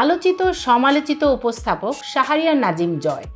আলোচিত, সমালোচিত উপস্থাপক শাহরিয়ার নাজিম জয়।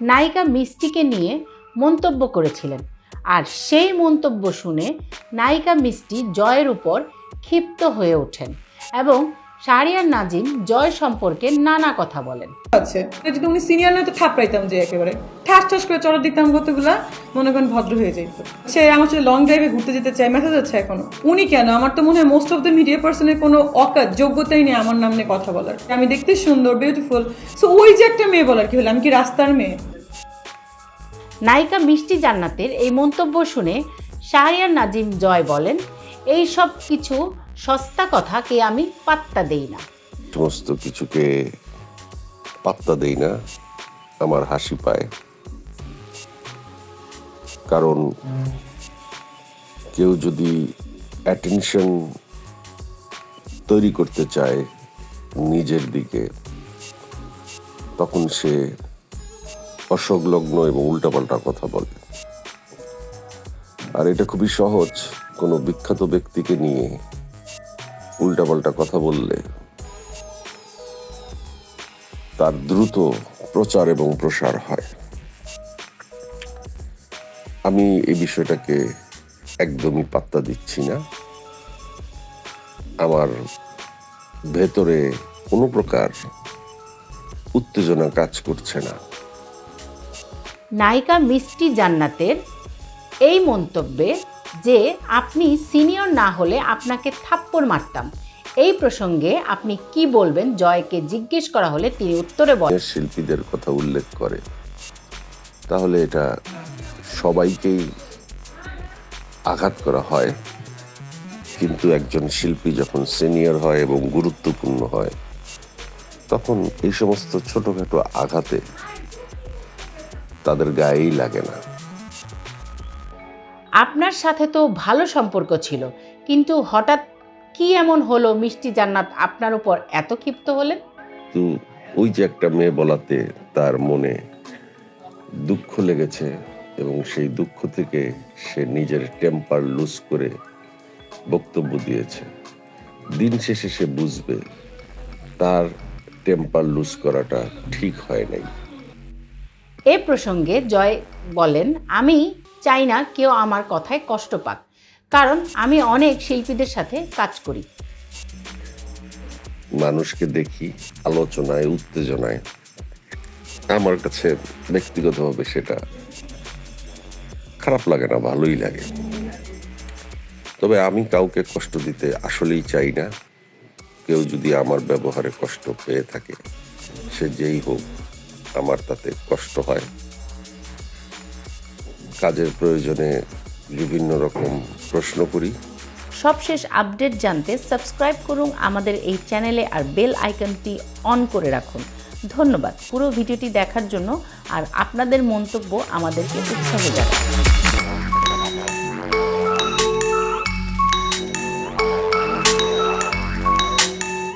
নায়িকা মিষ্টিকে নিয়ে মন্তব্য করেছিলেন। আর সেই মন্তব্য শুনে নায়িকা মিষ্টি জয়ের উপর ক্ষিপ্ত হয়ে ওঠেন এবং শাহরিয়ার নাজিম জয় সম্পর্কে নানা কথা বলেন। আছে যদি উনি সিনিয়র না তো থাপড়াইতাম যে একেবারে। ঠাস ঠাস করে চড়া দিতাম কতগুলা মনে করেন ভদ্র হয়ে যেত সে আমার সাথে লং ড্রাইভে ঘুরতে যেতে চায় মেসেজ হচ্ছে এখনও। উনি কেন? আমার তো মনে হয় মোস্ট অফ দ্য মিডিয়া পার্সনের কোনো অকাত যোগ্যতাই নেই আমার নাম নিয়ে কথা বলার। আমি দেখতে সুন্দর বিউটিফুল সো ওই যে একটা মেয়ে বলার কি হলো? আমি কি রাস্তার মেয়ে? নায়িকা মিষ্টি জান্নাতের এই মন্তব্য শুনে শাহরিয়ার নাজিম জয় বলেন এই সব কিছু সস্তা কথাকে আমি পাত্তা দেই না। সমস্ত কিছুকে পাত্তা দেই না, আমার হাসি পায়। কারণ কেউ যদি অ্যাটেনশন তৈরি করতে চায় নিজের দিকে, তখন সে অসংলগ্ন এবং উল্টাপাল্টা কথা বলে। আর এটা খুবই সহজ, কোনো বিখ্যাত ব্যক্তিকে নিয়ে উল্টাপাল্টা কথা বললে তার দ্রুত প্রচার এবং প্রসার হয়। আমি এই বিষয়টাকে একদমই পাত্তা দিচ্ছি না। আমার ভেতরে কোনো প্রকার উত্তেজনা কাজ করছে না। নায়িকা মিষ্টি জান্নাতের এই মন্তব্যে যে আপনি সিনিয়র না হলে আপনাকে থাপ্পড় মারতাম। এই প্রসঙ্গে আপনি কি বলবেন? জয়কে জিজ্ঞেস করা হলে তিনি উত্তরে বলেন। শিল্পীদের কথা উল্লেখ করে। তাহলে এটা সবাইকেই আঘাত করা হয়। কিন্তু একজন শিল্পী যখন সিনিয়র হয় এবং গুরুত্বপূর্ণ হয়, তখন এই সমস্ত ছোটখাটো আঘাতে তাদের গায়েই লাগে না। আপনার সাথে তো ভালো সম্পর্ক ছিল কিন্তু হঠাৎ কি এমন হলো মিষ্টি জান্নাত আপনার উপর এত ক্ষিপ্ত হলেন? তো ওই যে একটা মেয়ে বলাতে তার মনে দুঃখ লেগেছে এবং সেই দুঃখ থেকে সে নিজের টেম্পার লুজ করে বক্তব্য দিয়েছে। দিন শেষে সে বুঝবে তার টেম্পার লুজ করাটা ঠিক হয় নাই। এ প্রসঙ্গে জয় বলেন আমি চাই না কেউ আমার কথায় কষ্ট পাক। কারণ আমি অনেক শিল্পীদের সাথে কাজ করি। মানুষকে দেখি আলোচনায়, উত্তেজনায়। আমার কাছে ব্যক্তিগতভাবে সেটা খারাপ লাগে না, ভালোই লাগে। তবে আমি কাউকে কষ্ট দিতে আসলেই চাই না। কেউ যদি আমার ব্যবহারে কষ্ট পেয়ে থাকে, সে যেই হোক, আমার তাতে কষ্ট হয়। কাজের প্রয়োজনে বিভিন্ন রকম প্রশ্ন করি। সবশেষ আপডেট জানতে সাবস্ক্রাইব করুন আমাদের এই চ্যানেলে আর বেল আইকনটি অন করে রাখুন। ধন্যবাদ। পুরো ভিডিওটি দেখার জন্য আর আপনাদের মন্তব্য আমাদেরকে উৎসাহ জানায়